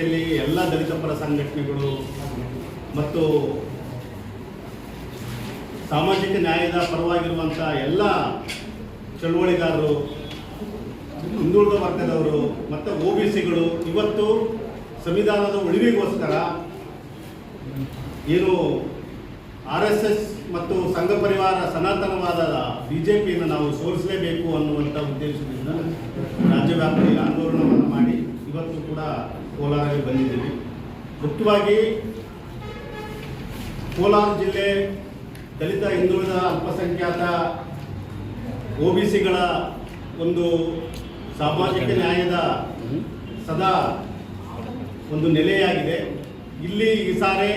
ರೀತಿಯಲ್ಲಿ ಎಲ್ಲ ದಲಿತ ಪರ ಸಂಘಟನೆಗಳು ಮತ್ತು ಸಾಮಾಜಿಕ ನ್ಯಾಯದ ಪರವಾಗಿರುವಂಥ ಎಲ್ಲ ಚಳುವಳಿಗಾರರು, ಹಿಂದುಳಿದ ವರ್ಗದವರು ಮತ್ತು ಒ ಬಿ ಸಿಗಳು ಇವತ್ತು ಸಂವಿಧಾನದ ಉಳಿವಿಗೋಸ್ಕರ ಏನು ಆರ್ ಎಸ್ ಎಸ್ ಮತ್ತು ಸಂಘ ಪರಿವಾರ ಸನಾತನವಾದ ಬಿ ಜೆ ಪಿಯನ್ನು ನಾವು ಸೋಲಿಸಲೇಬೇಕು ಅನ್ನುವಂಥ ಉದ್ದೇಶದಿಂದ ರಾಜ್ಯವ್ಯಾಪಿ ಆಂದೋಲನವನ್ನು ಮಾಡಿ ಕೂಡ ಕೋಲಾರಲ್ಲಿ ಬಂದಿದ್ದೀವಿ. ಮುಖ್ಯವಾಗಿ ಕೋಲಾರ ಜಿಲ್ಲೆ ದಲಿತ ಹಿಂದುಳಿದ ಅಲ್ಪಸಂಖ್ಯಾತ ಒ ಬಿ ಸಿಗಳ ಒಂದು ಸಾಮಾಜಿಕ ನ್ಯಾಯದ ಸದಾ ಒಂದು ನೆಲೆಯಾಗಿದೆ. ಇಲ್ಲಿ ಈ ಸಾರಿ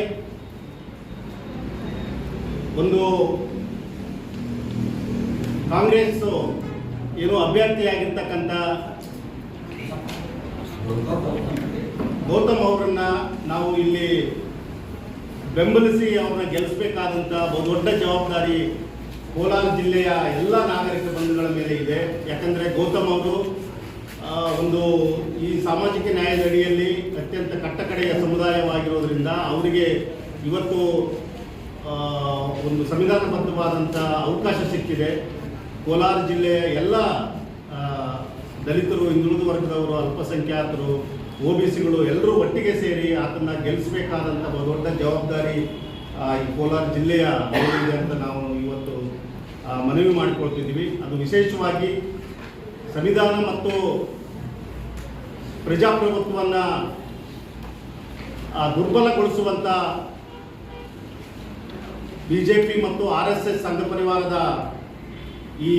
ಒಂದು ಕಾಂಗ್ರೆಸ್ ಏನು ಅಭ್ಯರ್ಥಿಯಾಗಿರ್ತಕ್ಕಂಥ ಗೌತಮ್ ಅವರನ್ನ ನಾವು ಇಲ್ಲಿ ಬೆಂಬಲಿಸಿ ಅವ್ರನ್ನ ಗೆಲ್ಲಿಸಬೇಕಾದಂಥ ದೊಡ್ಡ ಜವಾಬ್ದಾರಿ ಕೋಲಾರ ಜಿಲ್ಲೆಯ ಎಲ್ಲ ನಾಗರಿಕ ಬಂಧುಗಳ ಮೇಲೆ ಇದೆ. ಯಾಕಂದ್ರೆ ಗೌತಮ್ ಅವರು ಒಂದು ಈ ಸಾಮಾಜಿಕ ನ್ಯಾಯದ ಅಡಿಯಲ್ಲಿ ಅತ್ಯಂತ ಕಟ್ಟಕಡೆಯ ಸಮುದಾಯವಾಗಿರೋದ್ರಿಂದ ಅವರಿಗೆ ಇವತ್ತು ಒಂದು ಸಂವಿಧಾನಬದ್ಧವಾದಂಥ ಅವಕಾಶ ಸಿಕ್ಕಿದೆ. ಕೋಲಾರ ಜಿಲ್ಲೆಯ ಎಲ್ಲ ದಲಿತರು, ಹಿಂದುಳಿದ ವರ್ಗದವರು, ಅಲ್ಪಸಂಖ್ಯಾತರು, ಒ ಬಿ ಸಿಗಳು ಎಲ್ಲರೂ ಒಟ್ಟಿಗೆ ಸೇರಿ ಆತನ್ನ ಗೆಲ್ಲಿಸಬೇಕಾದಂಥ ದೊಡ್ಡ ಜವಾಬ್ದಾರಿ ಈ ಕೋಲಾರ ಜಿಲ್ಲೆಯ ಮೇಲಿದೆ ಅಂತ ನಾವು ಇವತ್ತು ಮನವಿ ಮಾಡಿಕೊಳ್ತಿದ್ದೀವಿ. ಅದು ವಿಶೇಷವಾಗಿ ಸಂವಿಧಾನ ಮತ್ತು ಪ್ರಜಾಪ್ರಭುತ್ವವನ್ನು ದುರ್ಬಲಗೊಳಿಸುವಂಥ ಬಿ ಜೆ ಪಿ ಮತ್ತು ಆರ್ ಎಸ್ ಎಸ್ ಸಂಘ ಪರಿವಾರದ ಈ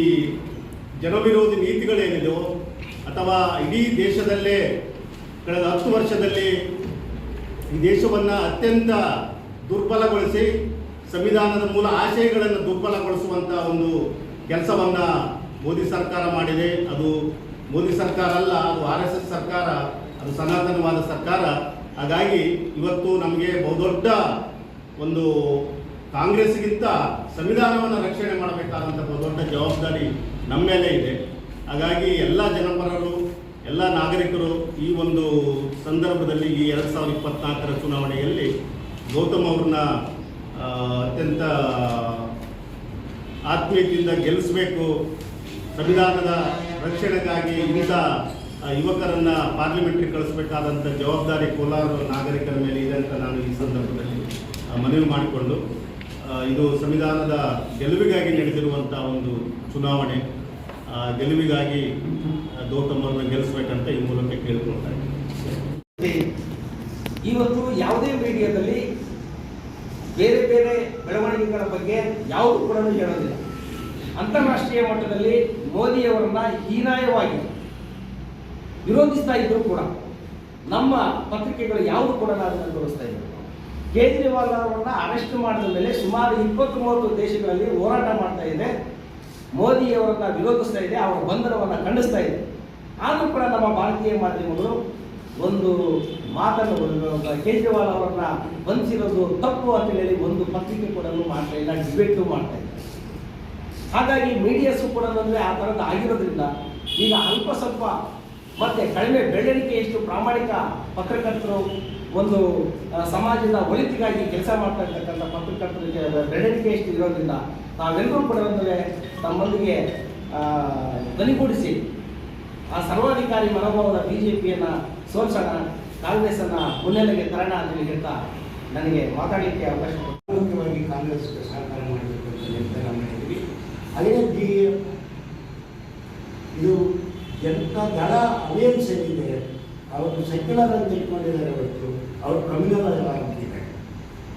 ಜನವಿರೋಧಿ ನೀತಿಗಳೇನಿದೆಯೋ ಅಥವಾ ಇಡೀ ದೇಶದಲ್ಲೇ ಕಳೆದ ಹತ್ತು ವರ್ಷದಲ್ಲಿ ಈ ದೇಶವನ್ನು ಅತ್ಯಂತ ದುರ್ಬಲಗೊಳಿಸಿ ಸಂವಿಧಾನದ ಮೂಲ ಆಶಯಗಳನ್ನು ದುರ್ಬಲಗೊಳಿಸುವಂಥ ಒಂದು ಕೆಲಸವನ್ನು ಮೋದಿ ಸರ್ಕಾರ ಮಾಡಿದೆ. ಅದು ಮೋದಿ ಸರ್ಕಾರ ಅಲ್ಲ, ಅದು ಆರ್ ಎಸ್ ಎಸ್ ಸರ್ಕಾರ, ಅದು ಸನಾತನವಾದ ಸರ್ಕಾರ. ಹಾಗಾಗಿ ಇವತ್ತು ನಮಗೆ ಬಹುದೊಡ್ಡ ಒಂದು ಕಾಂಗ್ರೆಸ್ಗಿಂತ ಸಂವಿಧಾನವನ್ನು ರಕ್ಷಣೆ ಮಾಡಬೇಕಾದಂಥ ಬಹುದೊಡ್ಡ ಜವಾಬ್ದಾರಿ ನಮ್ಮ ಮೇಲೆ ಇದೆ. ಹಾಗಾಗಿ ಎಲ್ಲ ಜನಪರರು, ಎಲ್ಲ ನಾಗರಿಕರು ಈ ಒಂದು ಸಂದರ್ಭದಲ್ಲಿ ಈ ಎರಡು ಸಾವಿರದ ಇಪ್ಪತ್ನಾಲ್ಕರ ಚುನಾವಣೆಯಲ್ಲಿ ಗೌತಮ್ ಅವ್ರನ್ನ ಅತ್ಯಂತ ಆತ್ಮೀಯತೆಯಿಂದ ಗೆಲ್ಲಿಸಬೇಕು ಸಂವಿಧಾನದ ರಕ್ಷಣೆಗಾಗಿ ಇಂಥ ಯುವಕರನ್ನು ಪಾರ್ಲಿಮೆಂಟ್ಗೆ ಕಳಿಸಬೇಕಾದಂಥ ಜವಾಬ್ದಾರಿ ಕೋಲಾರ ನಾಗರಿಕರ ಮೇಲೆ ಇದೆ ಅಂತ ನಾನು ಈ ಸಂದರ್ಭದಲ್ಲಿ ಮನವಿ ಮಾಡಿಕೊಂಡು ಇದು ಸಂವಿಧಾನದ ಗೆಲುವಿಗಾಗಿ ನಡೆದಿರುವಂಥ ಒಂದು ಚುನಾವಣೆ. ಗೆಲುವಿಗಾಗಿ ಆ, ಗೌತಮ್ ಅವ್ರನ್ನ ಗೆಲ್ಲಿಸ್ಬೇಕಂತ ಈ ಮೂಲಕ ಕೇಳ್ಕೊಳ್ತಾ ಇವತ್ತು ಯಾವುದೇ ಮೀಡಿಯಾದಲ್ಲಿ ಬೇರೆ ಬೇರೆ ಬೆಳವಣಿಗೆಗಳ ಬಗ್ಗೆ ಯಾವುದು ಕೂಡ ಹೇಳೋದಿಲ್ಲ. ಅಂತಾರಾಷ್ಟ್ರೀಯ ಮಟ್ಟದಲ್ಲಿ ಮೋದಿಯವರನ್ನ ಹೀನಾಯವಾಗಿ ವಿರೋಧಿಸ್ತಾ ಇದ್ರು ಕೂಡ ನಮ್ಮ ಪತ್ರಿಕೆಗಳು ಯಾವುದು ಕೂಡ ಅದನ್ನು ತೋರಿಸ್ತಾ ಇದ್ರು ಕೇಜ್ರಿವಾಲ್ ಅವರನ್ನ ಅರೆಸ್ಟ್ ಮಾಡಿದ ಮೇಲೆ ಸುಮಾರು ಇಪ್ಪತ್ತು ಮೂವತ್ತು ದೇಶಗಳಲ್ಲಿ ಹೋರಾಟ ಮಾಡ್ತಾ ಇದೆ. ಮೋದಿಯವರನ್ನ ವಿರೋಧಿಸ್ತಾ ಇದೆ, ಅವರ ಬಂಧನವನ್ನು ಖಂಡಿಸ್ತಾ ಇದೆ. ಆದರೂ ಕೂಡ ನಮ್ಮ ಭಾರತೀಯ ಮಾಧ್ಯಮಗಳು ಒಂದು ಮಾತನ್ನು ಕೇಜ್ರಿವಾಲ್ ಅವರನ್ನ ಬಂಧಿಸಿರೋದು ತಪ್ಪು ಅಂತ ಹೇಳಿ ಒಂದು ಪತ್ರಿಕೆ ಕೂಡ ಮಾಡ್ತಾ ಇಲ್ಲ ಡಿಬೇಟು ಮಾಡ್ತಾ ಇಲ್ಲ. ಹಾಗಾಗಿ ಮೀಡಿಯಾಸು ಕೂಡ ಆ ಥರದ್ದು ಆಗಿರೋದ್ರಿಂದ ಈಗ ಅಲ್ಪ ಸ್ವಲ್ಪ ಮತ್ತೆ ಕಡಿಮೆ ಬೆಳವಣಿಗೆಯಷ್ಟು ಪ್ರಾಮಾಣಿಕ ಪತ್ರಕರ್ತರು ಒಂದು ಸಮಾಜದ ಒಳಿತಿಗಾಗಿ ಕೆಲಸ ಮಾಡ್ತಾ ಇರ್ತಕ್ಕಂಥ ಪತ್ರಕರ್ತರಿಗೆ ಬೆಳವಣಿಗೆಯಷ್ಟು ಇರೋದ್ರಿಂದ ನಾವೆಲ್ಲರೂ ಕೂಡ ಅಂದರೆ ತಮ್ಮೊಂದಿಗೆ ಬಲಿಗೂಡಿಸಿ ಆ ಸರ್ವಾಧಿಕಾರಿ ಮನೋಭಾವದ ಬಿ ಜೆ ಪಿಯನ್ನು ಸೋಲ್ಸೋಣ, ಕಾಂಗ್ರೆಸ್ಸನ್ನು ಮುನ್ನೆಲೆಗೆ ತರೋಣ ಅಂತ ಹೇಳಿ ಹೇಳ್ತಾ ನನಗೆ ಮಾತಾಡಲಿಕ್ಕೆ ಅವಕಾಶ. ಮುಖ್ಯವಾಗಿ ಕಾಂಗ್ರೆಸ್ ಸಹಕಾರ ಮಾಡಬೇಕು ಅಂತ ನಾವು ಮಾಡಿದ್ವಿ ಅದೇ ಜನತಾ ದಳ ಅಲಯನ್ಸ್ ಏನಿದೆ ಅವರು ಸೆಕ್ಯುಲರ್ ಅಂತ ಇಟ್ಕೊಂಡಿದ್ದಾರೆ ಹೊರತು ಅವರು ಕಮ್ಯುನಲ್ ಆಗಿದ್ದಾರೆ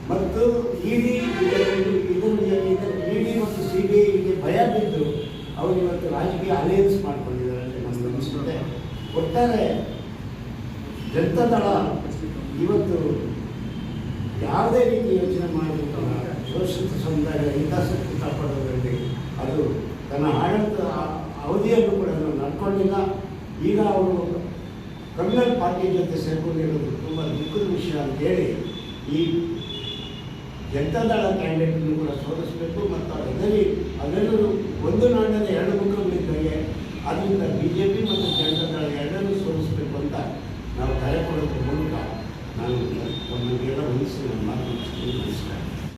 ಮತ್ತು ಇಡಿ ಇದರ ಇಡಿ ಮತ್ತು ಸಿ ಬಿ ಐಗೆ ಭಯ ಬಿದ್ದು ಅವರು ಇವತ್ತು ರಾಜಕೀಯ ಅಲಯನ್ಸ್ ಮಾಡ್ಕೊಂಡಿದ್ದಾರೆ ಅಂತ ನಮ್ಗೆ ಅನಿಸುತ್ತೆ ಒಟ್ಟಾರೆ ಜನತಾದಳ ಇವತ್ತು ಯಾವುದೇ ರೀತಿ ಯೋಚನೆ ಮಾಡಬೇಕು ಸುರಕ್ಷಿತ ಸಮುದಾಯದ ಹಿತಾಸಕ್ತಿ ಕಾಪಾಡೋದ್ರಲ್ಲಿ ಅದು ತನ್ನ ಆಡಳಿತ ಅವಧಿಯಲ್ಲೂ ಕೂಡ ಅಂದ್ಕೊಂಡಿಲ್ಲ ಈಗ ಅವರು ಕಮ್ಯುನಲ್ ಪಾರ್ಟಿ ಜೊತೆ ಸೇರ್ಕೊಂಡಿರೋದು ತುಂಬ ದುಃಖದ ವಿಷಯ ಅಂತೇಳಿ ಈ ಜನತಾದಳ ಕ್ಯಾಂಡಿಡೇಟ್ನು ಕೂಡ ಸೋಲಿಸಬೇಕು ಮತ್ತು ಅದರಲ್ಲಿ ಅದರಲ್ಲೂ ಒಂದು ನಾಣ್ಯದ ಎರಡು ಮುಖಗಳಿದ್ದಾಗೆ ಆದ್ದರಿಂದ ಬಿ ಜೆ ಪಿ ಮತ್ತು ಜನತಾದಳ ಎರಡನ್ನೂ ಸೋಲಿಸಬೇಕು ಅಂತ ನಾವು ಕರೆ ಕೊಡೋದ್ರ ಮೂಲಕ ನಾನು ನಮಗೆಲ್ಲ ಹೊಂದಿಸಿ ನಾನು ಮಾತು